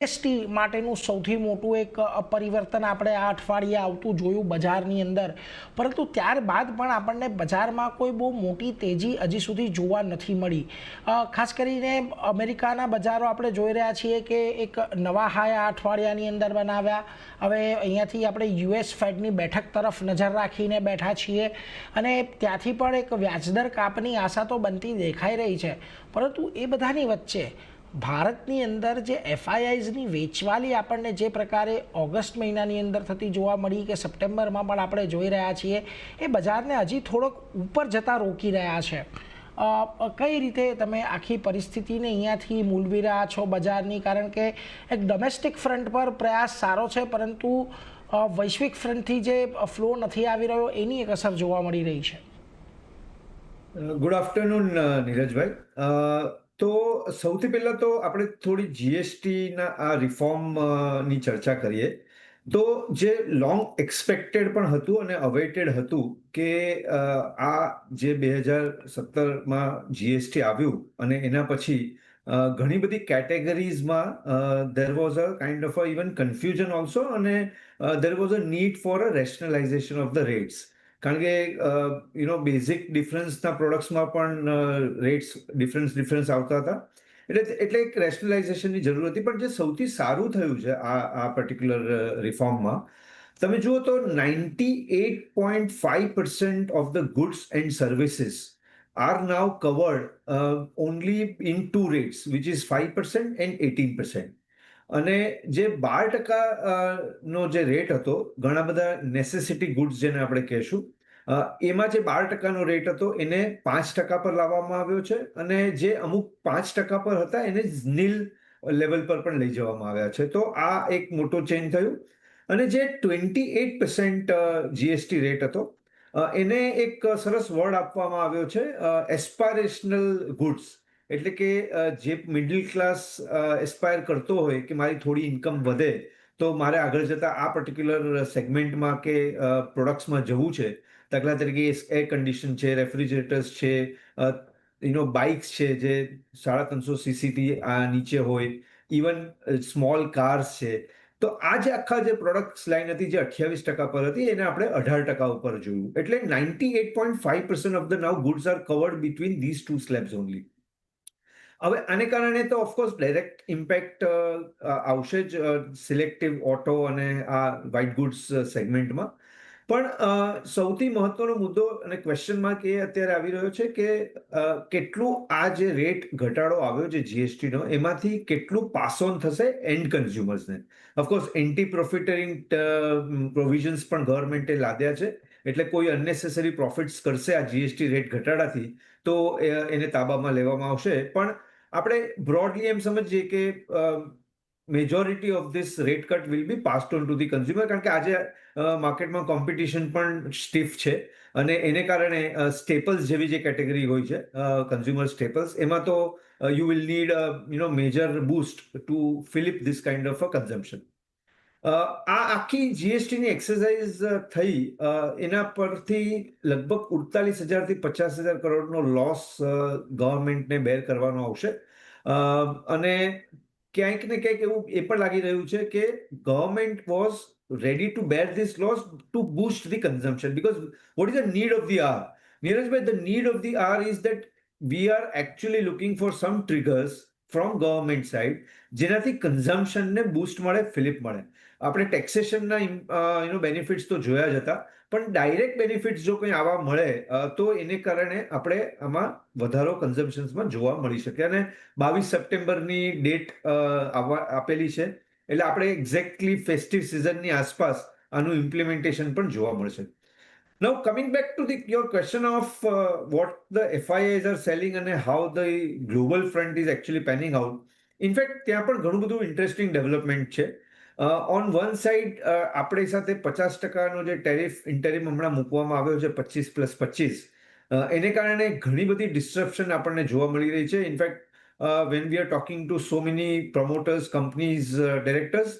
ST માટેનું સૌથી મોટું એક પરિવર્તન આપણે આ અઠવાડિયે આવતું જોયું બજારની અંદર. પરંતુ ત્યારબાદ પણ આપણને બજારમાં કોઈ બહુ મોટી તેજી હજી સુધી જોવા નથી મળી. ખાસ કરીને અમેરિકાના બજારો આપણે જોઈ રહ્યા છીએ કે એક નવા હાય આ અઠવાડિયાની અંદર બનાવ્યા. હવે અહીંયાથી આપણે યુએસ ફેડની બેઠક તરફ નજર રાખીને બેઠા છીએ અને ત્યાંથી પણ એક વ્યાજદર કાપની આશા તો બનતી દેખાઈ રહી છે. પરંતુ એ બધાની વચ્ચે ભારતની અંદર જે એફઆઈઆઈઝની વેચવાલી આપણને જે પ્રકારે ઓગસ્ટ મહિનાની અંદર થતી જોવા મળી કે સપ્ટેમ્બરમાં પણ આપણે જોઈ રહ્યા છીએ, એ બજારને હજી થોડોક ઉપર જતા રોકી રહ્યા છે. કઈ રીતે તમે આખી પરિસ્થિતિને અહીંયાથી મૂલવી રહ્યા છો બજારની? કારણ કે એક ડોમેસ્ટિક ફ્રન્ટ પર પ્રયાસ સારો છે, પરંતુ વૈશ્વિક ફ્રન્ટથી જે ફ્લો નથી આવી રહ્યો, એની એક અસર જોવા મળી રહી છે. ગુડ આફ્ટરનૂન નીરજભાઈ. તો સૌથી પહેલા તો આપણે થોડી જીએસટીના આ રિફોર્મની ચર્ચા કરીએ. તો જે લોંગ એક્સપેક્ટેડ પણ હતું અને અવેટેડ હતું કે આ જે બે હજાર સત્તરમાં જીએસટી આવ્યું અને એના પછી ઘણી બધી કેટેગરીઝમાં there was a kind of a even confusion also અને there was a need for a rationalisation of the rates કારણ કે યુ નો બેઝિક ડિફરન્સના પ્રોડક્ટ્સમાં પણ રેટ્સ ડિફરન્સ ડિફરન્સ આવતા હતા. એટલે એટલે એક રેશનલાઇઝેશનની જરૂર હતી. પણ જે સૌથી સારું થયું છે આ આ પર્ટિક્યુલર રિફોર્મમાં તમે જુઓ તો ninety eight point five percent of the goods and services are now covered only in two rates which is percent and eighteen percent અને જે બાર ટકા નો જે રેટ હતો, ઘણા બધા નેસેસિટી ગુડ્સ જેને આપણે કહેશું એમાં જે બાર ટકાનો રેટ હતો, એને પાંચ ટકા પર લાવવામાં આવ્યો છે અને જે અમુક પાંચ ટકા પર હતા, એને નીલ લેવલ પર પણ લઈ જવામાં આવ્યા છે. તો આ એક મોટો ચેન્જ થયું અને જે twenty eight percent GST rate હતો એને એક સરસ વર્ડ આપવામાં આવ્યો છે એસ્પારેશનલ ગુડ્સ એટલે કે જે મિડલ ક્લાસ એસ્પાયર કરતો હોય કે મારી થોડી ઇન્કમ વધે, તો મારે આગળ જતા આ પર્ટિક્યુલર સેગમેન્ટમાં કે પ્રોડક્ટ્સમાં જવું છે. દાખલા તરીકે એર કન્ડિશન છે રેફ્રિજરેટર્સ છે યુનો બાઇક્સ છે જે સાડા ત્રણસો સીસીથી આ નીચે હોય ઇવન સ્મોલ કાર્સ છે. તો આ જે આખા જે પ્રોડક્ટ્સ લાઈન હતી જે અઠ્યાવીસ ટકા પર હતી, એને આપણે અઢાર ટકા ઉપર જોયું. એટલે ninety eight point five percent of the now goods are covered between this two slabs only હવે આને કારણે તો ઓફકોર્સ ડાયરેક્ટ ઇમ્પેક્ટ આવશે જ સિલેક્ટિવ ઓટો અને આ વ્હાઇટ ગુડ્સ સેગમેન્ટમાં પણ સૌથી મહત્વનો મુદ્દો અને ક્વેશ્ચન માર્ક એ અત્યારે આવી રહ્યો છે કે કેટલું આ જે રેટ ઘટાડો આવ્યો છે જીએસટીનો એમાંથી કેટલું પાસ ઓન થશે and કન્ઝ્યુમર્સને of course anti profiteering provisions પણ ગવર્મેન્ટે લાદ્યા છે. એટલે કોઈ અનનેસેસરી પ્રોફિટ્સ કરશે આ જીએસટી રેટ ઘટાડાથી, તો એને તાબામાં લેવામાં આવશે. પણ આપણે બ્રોડલી એમ સમજીએ કે majority of this rate cut will be passed on to the consumer કારણ કે આજે માર્કેટમાં કોમ્પિટિશન પણ સ્ટીફ છે અને એને કારણે સ્ટેપલ્સ જેવી જે કેટેગરી હોય છે કન્ઝ્યુમર સ્ટેપલ્સ એમાં તો you will need you know major boost to fillip this kind of a consumption આ આખી જીએસટીની એક્સરસાઇઝ થઈ. એના પરથી લગભગ ઉડતાલીસ હજારથી પચાસ હજાર કરોડનો લોસ ગવર્મેન્ટને બેર કરવાનો આવશે. અને ક્યાંક ને ક્યાંક એવું એ પણ લાગી રહ્યું છે કે government was ready to bear this loss to boost the consumption because what is the need of the hour નીરજભાઈ the need of the hour is that we are actually looking for some triggers from government side જેનાથી કન્ઝમ્પશનને boost મળે Philip મળે. આપણે ટેક્સેશનના એનો benefits તો જોયા જ હતા. પણ ડાયરેક્ટ બેનિફિટ્સ જો કંઈ આવા મળે તો એને કારણે આપણે આમાં વધારો કન્ઝમ્પશન્સમાં જોવા મળી શકે. અને બાવીસ સપ્ટેમ્બરની ડેટ આવવા, આપેલી છે. એટલે આપણે એક્ઝેક્ટલી ફેસ્ટિવ સિઝનની આસપાસ આનું ઇમ્પ્લિમેન્ટેશન પણ જોવા મળશે. Now coming back to the your question of what the FIIs are selling અને how the global front is actually panning out in fact ત્યાં પણ ઘણું બધું ઇન્ટરેસ્ટિંગ ડેવલપમેન્ટ છે. ઓન વન સાઈડ આપણી સાથે પચાસ ટકાનો જે ટેરિફ, ઇન્ટેરિમ હમણાં મૂકવામાં આવ્યો છે, પચીસ પ્લસ પચીસ. એને કારણે ઘણી બધી ડિસ્ટ્રપ્શન આપણને જોવા મળી રહી છે. In fact when we are talking to so many promoters companies directors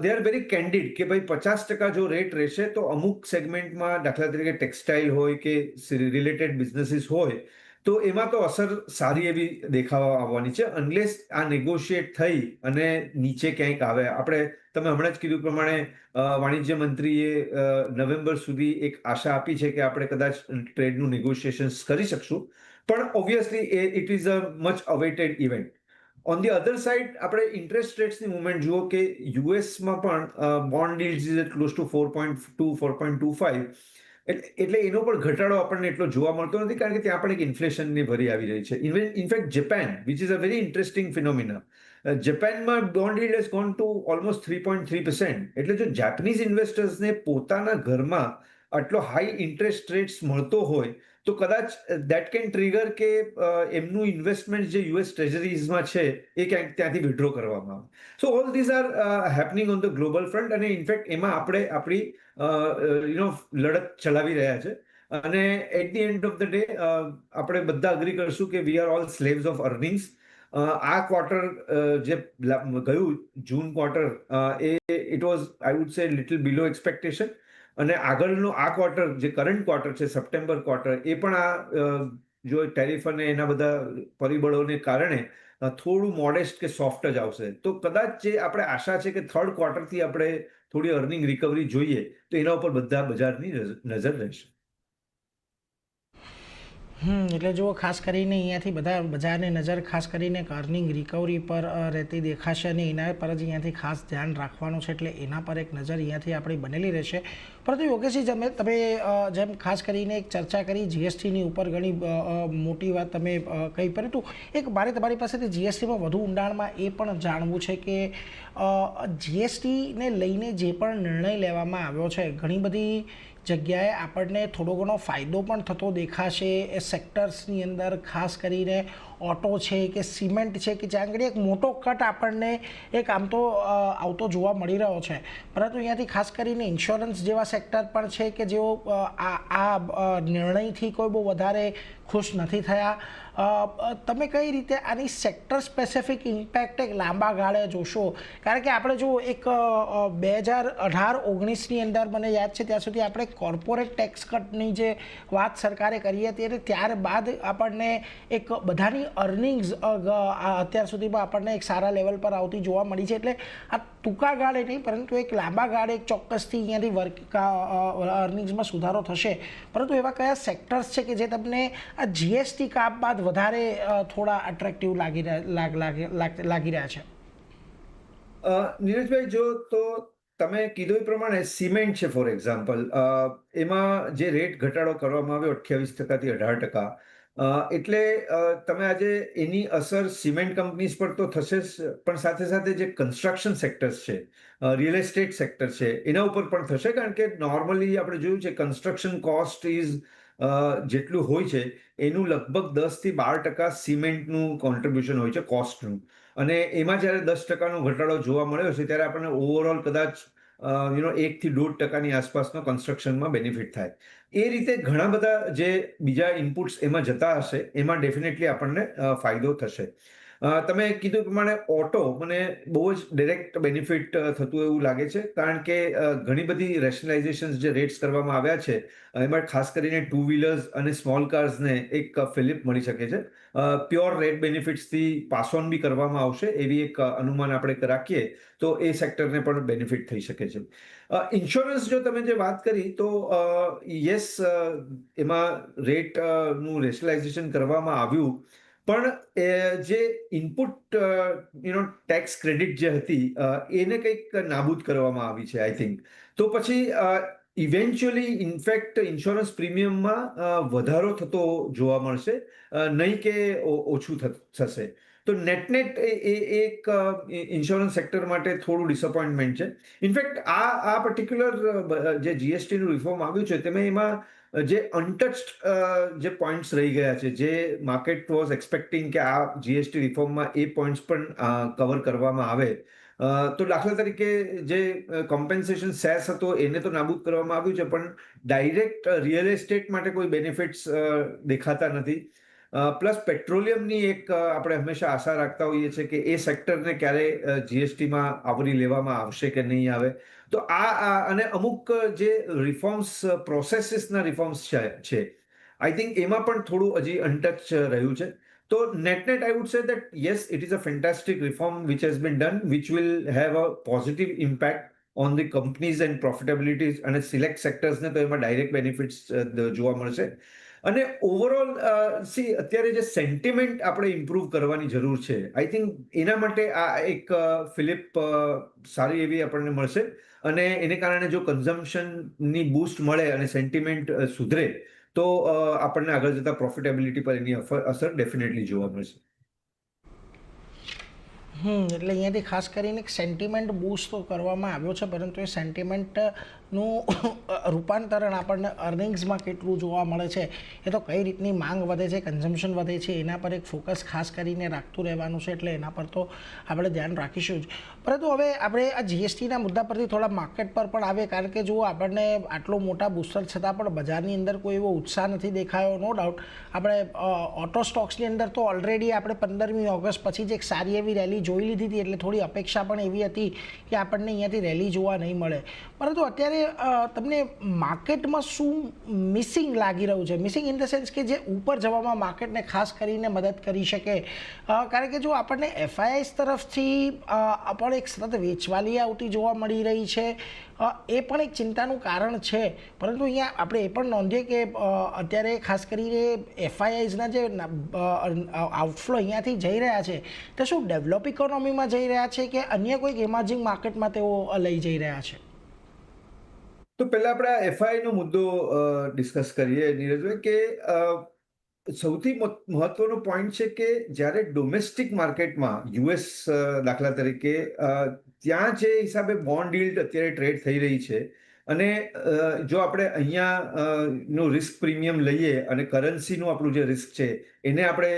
they are very candid કે ભાઈ પચાસ ટકા જો રેટ રહેશે તો અમુક સેગમેન્ટમાં દાખલા તરીકે ટેક્સટાઇલ હોય કે રિલેટેડ બિઝનેસીસ હોય તો એમાં તો અસર સારી એવી દેખાવા આવવાની છે. અનલેસ આ નેગોશિએટ થઈ અને નીચે ક્યાંક આવે. આપણે, તમે હમણાં જ કીધું પ્રમાણે વાણિજ્ય મંત્રીએ નવેમ્બર સુધી એક આશા આપી છે કે આપણે કદાચ ટ્રેડનું નેગોશિએશન્સ કરી શકશું. પણ obviously uh it is a much awaited event on the other side આપણે ઇન્ટરેસ્ટ રેટ્સની મુવમેન્ટ જુઓ કે યુએસમાં પણ bond deals is close to four point two four point two five એટલે એનો પણ ઘટાડો આપણને એટલો જોવા મળતો નથી કારણ કે ત્યાં પણ એક ઇન્ફ્લેશનની ભરી આવી રહી છે. In fact Japan which is a very interesting phenomena જપાનમાં bond yield has gone to almost three point three એટલે જો જાપાનીઝ ઇન્વેસ્ટર્સને પોતાના ઘરમાં આટલો હાઈ ઇન્ટરેસ્ટ રેટ્સ મળતો હોય તો કદાચ દેટ કેન ટ્રિગર કે એમનું ઇન્વેસ્ટમેન્ટ જે યુએસ ટ્રેઝરીઝમાં છે, એ ક્યાંક ત્યાંથી વિડ્રો કરવામાં આવે. So all these are happening on the global front અને ઇનફેક્ટ એમાં આપણે આપણી યુ નો લડત ચલાવી રહ્યા છે. અને at the end of the day આપણે બધા અગ્રી કરશું કે we are all slaves of earnings આ ક્વાર્ટર જે ગયું June quarter uh it was I would say little below expectation અને આગળનો આ ક્વાર્ટર જે કરંટ ક્વાર્ટર છે સપ્ટેમ્બર ક્વાર્ટર એ પણ આ જો ટેરિફ અને એના બધા પરિબળોને કારણે થોડું મોડેસ્ટ કે સોફ્ટ જ આવશે. તો કદાચ જે આપણે આશા છે કે થર્ડ ક્વાર્ટરથી આપણે થોડી અર્નિંગ રિકવરી જોઈએ, તો એના ઉપર બધા બજારની નજ- નજર રહેશે. એટલે જો ખાસ કરીને અહીંયાથી બધા બજારની નજર, ખાસ કરીને અર્નિંગ રિકવરી પર રહેતી દેખાશે અને એના પર જ અહીંયાથી ખાસ ધ્યાન રાખવાનું છે, એટલે એના પર એક નજર અહીંયાથી આપણી બનેલી રહેશે. પરંતુ યોગેશજી તમે તમે જેમ ખાસ કરીને એક ચર્ચા કરી જીએસટીની ઉપર ઘણી મોટી વાત તમે કહી. પરંતુ એક મારે તમારી પાસેથી જીએસટીમાં વધુ ઊંડાણમાં એ પણ જાણવું છે કે જીએસટીને લઈને જે પણ નિર્ણય લેવામાં આવ્યો છે, ઘણી બધી જગ્યાએ આપણને થોડો ઘણો ફાયદો પણ થતો દેખાશે એ સેક્ટર્સની અંદર, ખાસ કરીને ઓટો છે કે સિમેન્ટ છે કે જ્યાં આગળ એક મોટો કટ આપણને એક આમ તો આવતો જોવા મળી રહ્યો છે. પરંતુ અહીંયાથી ખાસ કરીને ઇન્સ્યોરન્સ જેવા સેક્ટર પણ છે કે જેઓ આ નિર્ણયથી કોઈ બહુ વધારે ખુશ નથી થયા. તમે કઈ રીતે આની સેક્ટર સ્પેસિફિક ઇમ્પેક્ટ એક લાંબા ગાળે જોશો? કારણ કે આપણે જો એક બે હજાર અઢાર, ઓગણીસની અંદર મને યાદ છે, ત્યાં સુધી આપણે કોર્પોરેટ ટેક્સ કટની જે વાત સરકારે કરી હતી અને ત્યારબાદ આપણને એક બધાની અર્નિંગ્સ અત્યાર સુધીમાં આપણને એક સારા લેવલ પર આવતી જોવા મળી છે, એટલે આ ટૂંકા ગાળે નહીં, પરંતુ એક લાંબા ગાળે એક ચોક્કસથી અહીંયાથી વર્ક અર્નિંગ્સમાં સુધારો થશે. પરંતુ એવા કયા સેક્ટર્સ છે કે જે તમને આ જીએસટી કાપ બાદ વધારે થોડા અટ્રેક્ટિવ લાગી લાગ- રહ્યા છે. નીરજભાઈ, જો તો તમે કીધું એ પ્રમાણે સિમેન્ટ છે, ફોર એક્ઝામ્પલ. એમાં જે રેટ ઘટાડો કરવામાં આવ્યો, અઠ્યાવીસ ટકાથી અઢાર ટકા. એટલે તમે આજે એની અસર સિમેન્ટ કંપનીઝ પર તો થશે જ, પણ સાથે સાથે જે કન્સ્ટ્રક્શન સેક્ટર્સ છે રિયલ એસ્ટેટ સેક્ટર છે, એના ઉપર પણ થશે? કારણ કે નોર્મલી આપણે જોયું છે કન્સ્ટ્રક્શન કોસ્ટ ઇઝ જેટલું હોય છે, એનું લગભગ દસથી બાર ટકા સિમેન્ટનું કોન્ટ્રીબ્યુશન હોય છે કોસ્ટનું અને એમાં જ્યારે દસ ટકાનો ઘટાડો જોવા મળ્યો છે, ત્યારે આપણને ઓવરઓલ કદાચ યુ નો એક દોઢ ટકાની આસપાસનો કન્સ્ટ્રક્શનમાં બેનિફિટ થાય. એ રીતે ઘણા બધા જે બીજા ઇનપુટ્સ એમાં જતા હશે, એમાં ડેફિનેટલી આપણને ફાયદો થશે. તમે કીધું પ્રમાણે ઓટો મને બહુ જ ડિરેક્ટ બેનિફિટ થતું એવું લાગે છે. કારણ કે ઘણી બધી રેશનલાઇઝેશન જે રેટ્સ કરવામાં આવ્યા છે એમાં ખાસ કરીને ટુ વ્હીલર્સ અને સ્મોલ કાર્સને એક ફિલિપ મળી શકે છે. પ્યોર રેટ બેનિફિટ્સથી પાસ ઓન બી કરવામાં આવશે એવી એક અનુમાન આપણે રાખીએ, તો એ સેક્ટરને પણ બેનિફિટ થઈ શકે છે. ઇન્સ્યોરન્સ જો તમે જે વાત કરી, તો યસ એમાં રેટનું રેશનલાઇઝેશન કરવામાં આવ્યું. પણ જે input you know tax credit જે હતી એને કંઈક નાબૂદ કરવામાં આવી છે આઈ થિંક તો પછી ઇવેન્ચ્યુઅલી ઇનફેક્ટ ઇન્સ્યોરન્સ પ્રીમિયમમાં વધારો થતો જોવા મળશે નહીં કે ઓછું થશે. તો નેટ નેટ એ એ એક ઇન્સ્યોરન્સ સેક્ટર માટે થોડું ડિસઅપોઇન્ટમેન્ટ છે. ઇનફેક્ટ આ આ પર્ટિક્યુલર જે જીએસટીનું રિફોર્મ આવ્યું છે, તેમાં એમાં જે અનટચડ જે પોઈન્ટ્સ રહી ગયા છે, જે માર્કેટ વોઝ એક્સપેક્ટિંગ કે આ જીએસટી રિફોર્મમાં એ પોઈન્ટ્સ પણ કવર કરવામાં આવે. તો દાખલા તરીકે જે કોમ્પેન્સેશન સેસ હતો, એને તો નાબૂદ કરવામાં આવ્યું છે, પણ ડાયરેક્ટ રિયલ એસ્ટેટ માટે કોઈ બેનિફિટ્સ દેખાતા નથી. પ્લસ પેટ્રોલિયમની એક આપણે હંમેશા આશા રાખતા હોઈએ છીએ કે એ સેક્ટરને ક્યારે જીએસટીમાં આવરી લેવામાં આવશે કે નહીં આવે. તો આ અને અમુક જે રિફોર્મ્સ પ્રોસેસીસના રિફોર્મ્સ છે છે. આઈ થિંક એમાં પણ થોડું હજી અનટચ રહ્યું છે. તો net net I would say that yes, it is a fantastic reform which has been done, which will have a positive impact on the companies and profitabilities અને સિલેક્ટ સેક્ટર્સને તો એમાં ડાયરેક્ટ બેનિફિટ્સ જોવા મળશે. અને overall C અત્યારે જે sentiment આપણે improve કરવાની જરૂર છે આઈ થિંક એના માટે આ એક ફિલિપ સારી એવી આપણને મળશે. અને એને કારણે જો કન્ઝમ્પશનની બૂસ્ટ મળે અને સેન્ટિમેન્ટ સુધરે, તો આપણને આગળ જતા પ્રોફિટેબિલિટી પર એની અસર ડેફિનેટલી જોવા મળશે. હમ, એટલે અહીંયાથી ખાસ કરીને સેન્ટિમેન્ટ બૂસ્ટ તો કરવામાં આવ્યો છે, પરંતુ એ સેન્ટિમેન્ટનું રૂપાંતરણ આપણને અર્નિંગ્સમાં કેટલું જોવા મળે છે, એ તો કઈ રીતની માંગ વધે છે કન્ઝમ્પશન વધે છે, એના પર એક ફોકસ ખાસ કરીને રાખતું રહેવાનું છે, એટલે એના પર તો આપણે ધ્યાન રાખીશું જ. પરંતુ હવે આપણે આ જીએસટીના મુદ્દા પરથી થોડા માર્કેટ પર પણ આવે કારણ કે જો આપણને આટલો મોટા બુસ્ટર છતાં પણ બજારની અંદર કોઈ એવો ઉત્સાહ નથી દેખાયો નો ડાઉટ આપણે ઓટો સ્ટોક્સની અંદર તો ઓલરેડી આપણે પંદરમી ઓગસ્ટ પછી જ એક સારી એવી રેલી જોઈ લીધી હતી, એટલે થોડી અપેક્ષા પણ એવી હતી કે આપણને અહીંયાથી રેલી જોવા નહીં મળે. પરંતુ અત્યારે તમને માર્કેટમાં શું મિસિંગ લાગી રહ્યું છે? મિસિંગ ઇન ધ સેન્સ કે જે ઉપર જવામાં માર્કેટને ખાસ કરીને મદદ કરી શકે. કારણ કે જો આપણને એફઆઈઆઈસ તરફથી પણ એક સતત વેચવાલી આવતી જોવા મળી રહી છે એ પણ એક ચિંતાનું કારણ છે. પરંતુ અહીંયા આપણે એ પણ નોંધીએ કે અત્યારે ખાસ કરીને એફઆઈઆઈસના જે આઉટફ્લો અહીંયાથી જઈ રહ્યા છે, તે શું ડેવલપ ઇકોનોમીમાં જઈ રહ્યા છે કે અન્ય કોઈક ઇમર્જિંગ માર્કેટમાં તેઓ લઈ જઈ રહ્યા છે? તો પહેલા આપણે એફઆઈનો મુદ્દો ડિસ્કસ કરીએ નીરજભાઈ કે સૌથી મહત્વનો પોઈન્ટ છે કે જ્યારે ડોમેસ્ટિક માર્કેટમાં યુએસ દાખલા તરીકે ત્યાં જે હિસાબે બોન્ડ ડીલ્ડ અત્યારે ટ્રેડ થઈ રહી છે અને જો આપણે અહીંયા નું રિસ્ક પ્રીમિયમ લઈએ અને કરન્સીનું આપણું જે રિસ્ક છે એને આપણે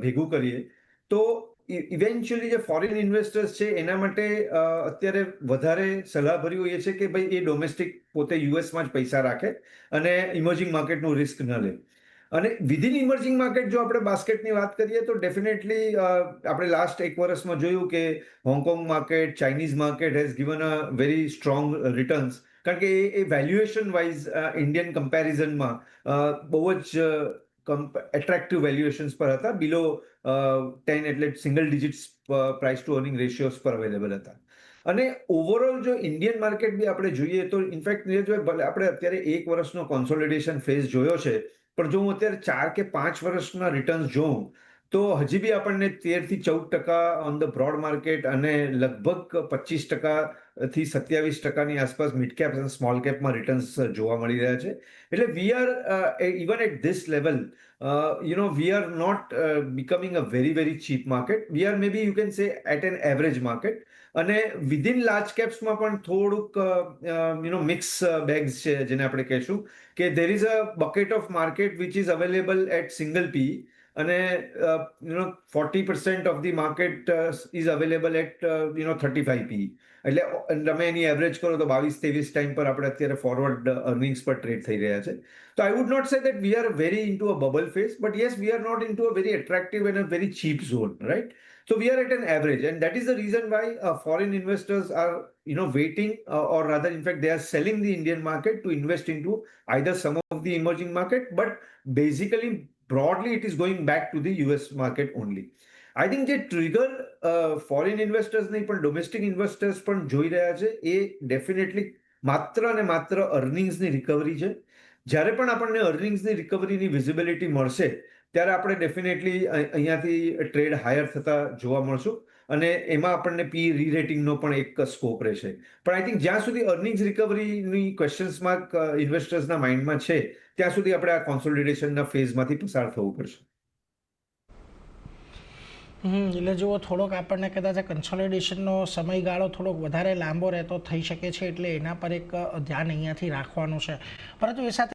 ભેગું કરીએ, તો ઇવેન્ચ્યુઅલી જે ફોરેન ઇન્વેસ્ટર્સ છે, એના માટે અત્યારે વધારે સલાહભર્યું એ છે કે ભાઈ એ ડોમેસ્ટિક પોતે યુએસમાં જ પૈસા રાખે અને ઇમર્જિંગ માર્કેટનું રિસ્ક ન લે. અને વિધિન ઇમર્જિંગ માર્કેટ જો આપણે બાસ્કેટની વાત કરીએ તો ડેફિનેટલી આપણે લાસ્ટ એક વર્ષમાં જોયું કે Hong Kong market Chinese market has given a very strong returns કારણ કે uh- uh valuation wise Indian કમ્પેરિઝનમાં બહુ જ એટ્રેક્ટિવ વેલ્યુએશન્સ પર હતા. બિલો ટેન એટલે single digits price to earning ratios પર અવેલેબલ હતા. અને ઓવરઓલ જો ઇન્ડિયન માર્કેટ બી આપણે જોઈએ તો ઇનફેક્ટ નીરજભાઈ ભલે આપણે અત્યારે એક વર્ષનો કોન્સોલિડેશન ફેઝ જોયો છે, પણ જો હું અત્યારે ચાર કે પાંચ વર્ષના રિટર્ન્સ જોઉં તો હજી બી આપણને તેરથી ચૌદ ટકા ઓન ધ બ્રોડ માર્કેટ અને લગભગ પચીસ ટકાથી સત્યાવીસ ટકાની આસપાસ મિડ કેપ અને સ્મોલ કેપમાં રિટર્ન્સ જોવા મળી રહ્યા છે. એટલે we are even at this level you know we are not becoming a very very cheap market we are may be you can say at an average market અને within large કેપ્સમાં પણ થોડુંક you know mix bags છે જેને આપણે કહેશું કે there is a bucket of market which is available at single P અને you know forty percent of the market is available at you know thirty five P એટલે અ, તમે એની average કરો તો બાવીસ ત્રેવીસ ટાઈમ પર આપણે અત્યારે ફોરવર્ડ અર્નિંગ્સ પર ટ્રેડ થઈ રહ્યા છે તો I would not say that we are very into a bubble phase but yes we are not into a very attractive and a very cheap zone right So we are at an average, and that is the reason why uh, foreign investors are, you know, waiting, uh, or rather, in fact, they are selling the Indian market to invest into either some of the emerging market, but basically, broadly, it is going back to the US market only. I think જે trigger foreign investors નહીં પણ domestic investors પણ જોઈ રહ્યા છે એ definitely માત્ર અને માત્ર અર્નિંગ્સની રિકવરી છે જ્યારે પણ આપણને અર્નિંગ્સની રિકવરીની વિઝિબિલિટી મળશે ત્યારે આપણે ડેફિનેટલી અહીંયાથી ટ્રેડ હાયર થતા જોવા મળશું અને એમાં આપણને પી રીરેટિંગનો પણ એક સ્કોપ રહેશે. પણ આઈ થિંક જ્યાં સુધી અર્નિંગ્સ રિકવરીની ક્વેશ્ચન્સમાં ઇન્વેસ્ટર્સના માઇન્ડમાં છે, ત્યાં સુધી આપણે આ કોન્સોલિડેશનના ફેઝમાંથી પસાર થવું પડશે. હમ, એટલે જુઓ, થોડોક આપણને કદાચ કન્સોલિડેશનનો સમયગાળો થોડોક વધારે લાંબો રહેતો થઈ શકે છે, એટલે એના પર એક ધ્યાન અહીંયાથી રાખવાનું છે. પરંતુ એ સાથે